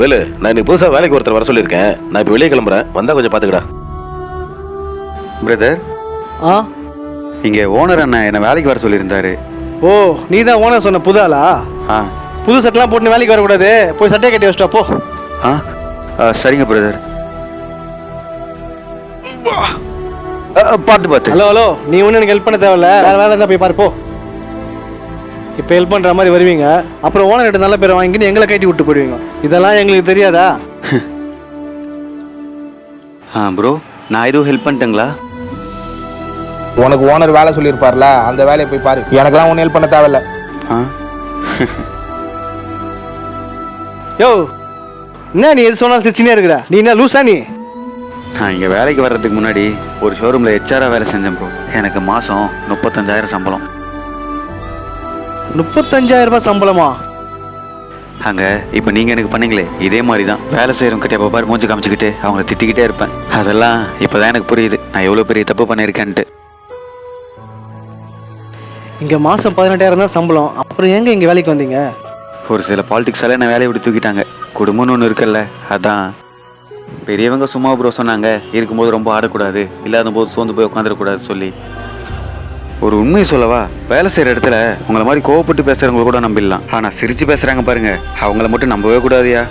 வேலு நான் இன்னைக்கு புதுசா வேலைக்கு ஒருத்தர் வர சொல்லியிருக்கேன். நான் இப்போ வெளியே கிளம்புறேன். வந்தா கொஞ்சம் பாத்துக்கடா. பிரதர் ஆ? இங்கே ஓனர் அண்ணன் என்னை வேலைக்கு வர சொல்லியிருந்தாரு. ஓ நீ தான் ஓனர் சொன்ன புது ஆளா? ஆ. புது சட்டெல்லாம் போட்டு நீ வேலைக்கு வரக்கூடாது. போய் சட்டையை கட்டி வச்சிட்டா போ. ஆ? ஆ, சரிங்க பிரதர் பார்த்து பார்த்து. ஹலோ ஹலோ நீ ஒன்றும் எனக்கு ஹெல்ப் பண்ண தேவையில்ல. வேற வேலை இருந்தால் போய் பாரு போ. இப்போ ஹெல்ப் பண்ணுற மாதிரி வருவீங்க. அப்புறம் ஓனர் கிட்ட நல்ல பேரை வாங்கின்னு எங்களை கட்டி விட்டு போயிடுவீங்க. இதெல்லாம் எங்களுக்கு தெரியாதா? ஆ ப்ரோ நான் எதுவும் ஹெல்ப் பண்ணிட்டேங்களா? உனக்கு ஓனர் வேலை சொல்லியிருப்பார்ல அந்த வேலையை போய் பாரு. எனக்கெல்லாம் ஒன்றும் ஹெல்ப் பண்ண தேவையில்ல. ஆ? யோ என்ன நீ எது சொன்னாலும் சிரிச்சுனே இருக்கிற? நீ என்ன லூசா நீ? நான் இங்கே வேலைக்கு வர்றதுக்கு முன்னாடி ஒரு ஷோரூமில் ஹெச்ஆராக வேலை செஞ்சேன் ப்ரோ எனக்கு மாதம் முப்பத்தஞ்சாயிரம் சம்பளம். முப்பத்தஞ்சாயிரம் ரூபாய் சம்பளமா? அங்கே இப்போ நீங்கள் எனக்கு பண்ணீங்களே இதே மாதிரி தான் வேலை செய்கிறவங்க கிட்ட எப்போ பாரு மூஞ்சி காமிச்சிக்கிட்டு அவங்கள திட்டிக்கிட்டே இருப்பேன். அதெல்லாம் இப்போ தான் எனக்கு புரியுது. நான் எவ்வளோ பெரிய தப்பு பண்ணியிருக்கேன்ட்டு. இங்கே மாதம் பதினெட்டாயிரம் தான் சம்பளம். அப்புறம் எங்க இங்கே வேலைக்கு வந்தீங்க? ஒரு சில பாலிடிக்ஸால என்னை வேலையை விட்டு தூக்கிட்டாங்க. குடும்பம்னு ஒன்று இருக்குல்ல அதான். பெரியவங்க சும்மா ப்ரோ சொன்னாங்க இருக்கும்போது ரொம்ப ஆடக்கூடாது இல்லாத போது சோர்ந்து போய் உட்காந்துடக்கூடாது சொல்லி. ஒரு உண்மையை சொல்லவா? வேலை செய்கிற இடத்துல உங்களை மாதிரி கோவப்பட்டு பேசுகிறவங்க கூட நம்பிடலாம். ஆனால் சிரித்து பேசுகிறாங்க பாருங்க. அவங்கள மட்டும் நம்பவே கூடாதியா?